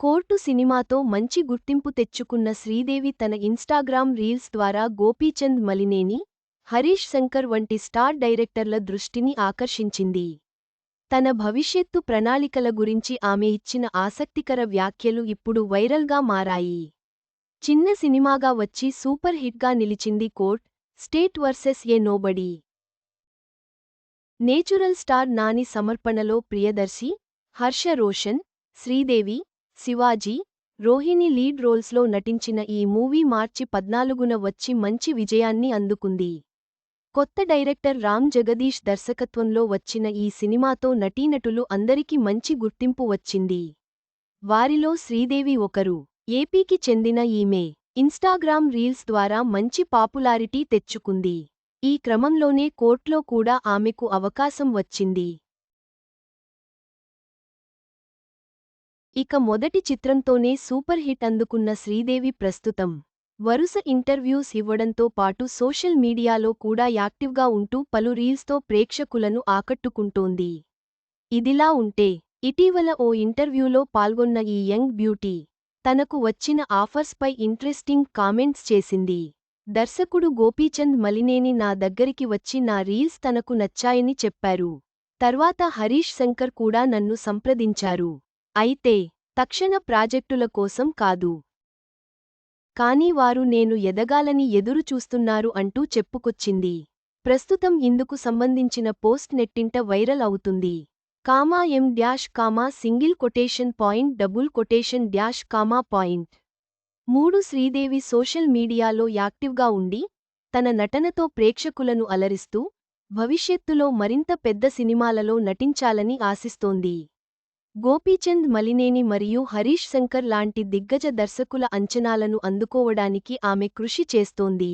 Court సినిమాతో మంచి గుర్తింపు తెచ్చుకున్న శ్రీదేవి తన ఇన్స్టాగ్రామ్ రీల్స్ ద్వారా గోపీచంద్ మలినేని హరీష్ శంకర్ వంటి స్టార్ డైరెక్టర్ల దృష్టిని ఆకర్షించింది. తన భవిష్యత్తు ప్రణాళికల గురించి ఆమె ఇచ్చిన ఆసక్తికర వ్యాఖ్యలు ఇప్పుడు వైరల్గా మారాయి. చిన్న సినిమాగా వచ్చి సూపర్ హిట్గా నిలిచింది court state versus a nobody. Natural star Nani సమర్పణలో ప్రియదర్శి హర్ష రోషన్ శ్రీదేవి శివాజీ రోహిణి లీడ్ రోల్స్లో నటించిన ఈ మూవీ మార్చి పద్నాలుగున వచ్చి మంచి విజయాన్ని అందుకుంది. కొత్త డైరెక్టర్ రామ్ జగదీష్ దర్శకత్వంలో వచ్చిన ఈ సినిమాతో నటీనటులు అందరికి మంచి గుర్తింపు వచ్చింది. వారిలో శ్రీదేవి ఒకరు ఏపీకి చెందిన ఈమె ఇన్స్టాగ్రామ్ రీల్స్ ద్వారా మంచి పాపులారిటీ తెచ్చుకుంది. ఈ క్రమంలోనే కోర్ట్లో కూడా ఆమెకు అవకాశం వచ్చింది. ఇక మొదటి చిత్రంతోనే సూపర్ హిట్ అందుకున్న శ్రీదేవి ప్రస్తుతం వరుస ఇంటర్వ్యూస్ ఇవ్వడంతో పాటు సోషల్ మీడియాలో కూడా యాక్టివ్గా ఉంటూ పలు రీల్స్తో ప్రేక్షకులను ఆకట్టుకుంటోంది. ఇదిలా ఉంటే ఇటీవల ఓ ఇంటర్వ్యూలో పాల్గొన్న ఈ యంగ్ బ్యూటీ తనకు వచ్చిన ఆఫర్స్పై ఇంట్రెస్టింగ్ కామెంట్స్ చేసింది. దర్శకుడు గోపీచంద్ మలినేని నా దగ్గరికి వచ్చి నా రీల్స్ తనకు నచ్చాయని చెప్పారు. తర్వాత హరీష్ శంకర్ కూడా నన్ను సంప్రదించారు. అయితే తక్షణ ప్రాజెక్టుల కోసం కాదు. కానీ వారు నేను ఎదగాలని ఎదురు చూస్తున్నారు అంటూ చెప్పుకొచ్చింది. ప్రస్తుతం ఇందుకు సంబంధించిన పోస్ట్ నెట్టింట వైరల్ అవుతుంది. Comma M dash comma single quotation point double quotation dash comma point. మూడు శ్రీదేవి సోషల్ మీడియాలో యాక్టివ్గా ఉండి తన నటనతో ప్రేక్షకులను అలరిస్తూ భవిష్యత్తులో మరింత పెద్ద సినిమాలలో నటించాలని ఆశిస్తోంది. గోపీచంద్ మలినేని మరియు హరీష్ శంకర్ లాంటి దిగ్గజ దర్శకుల అంచనాలను అందుకోవడానికి ఆమె కృషి చేస్తోంది.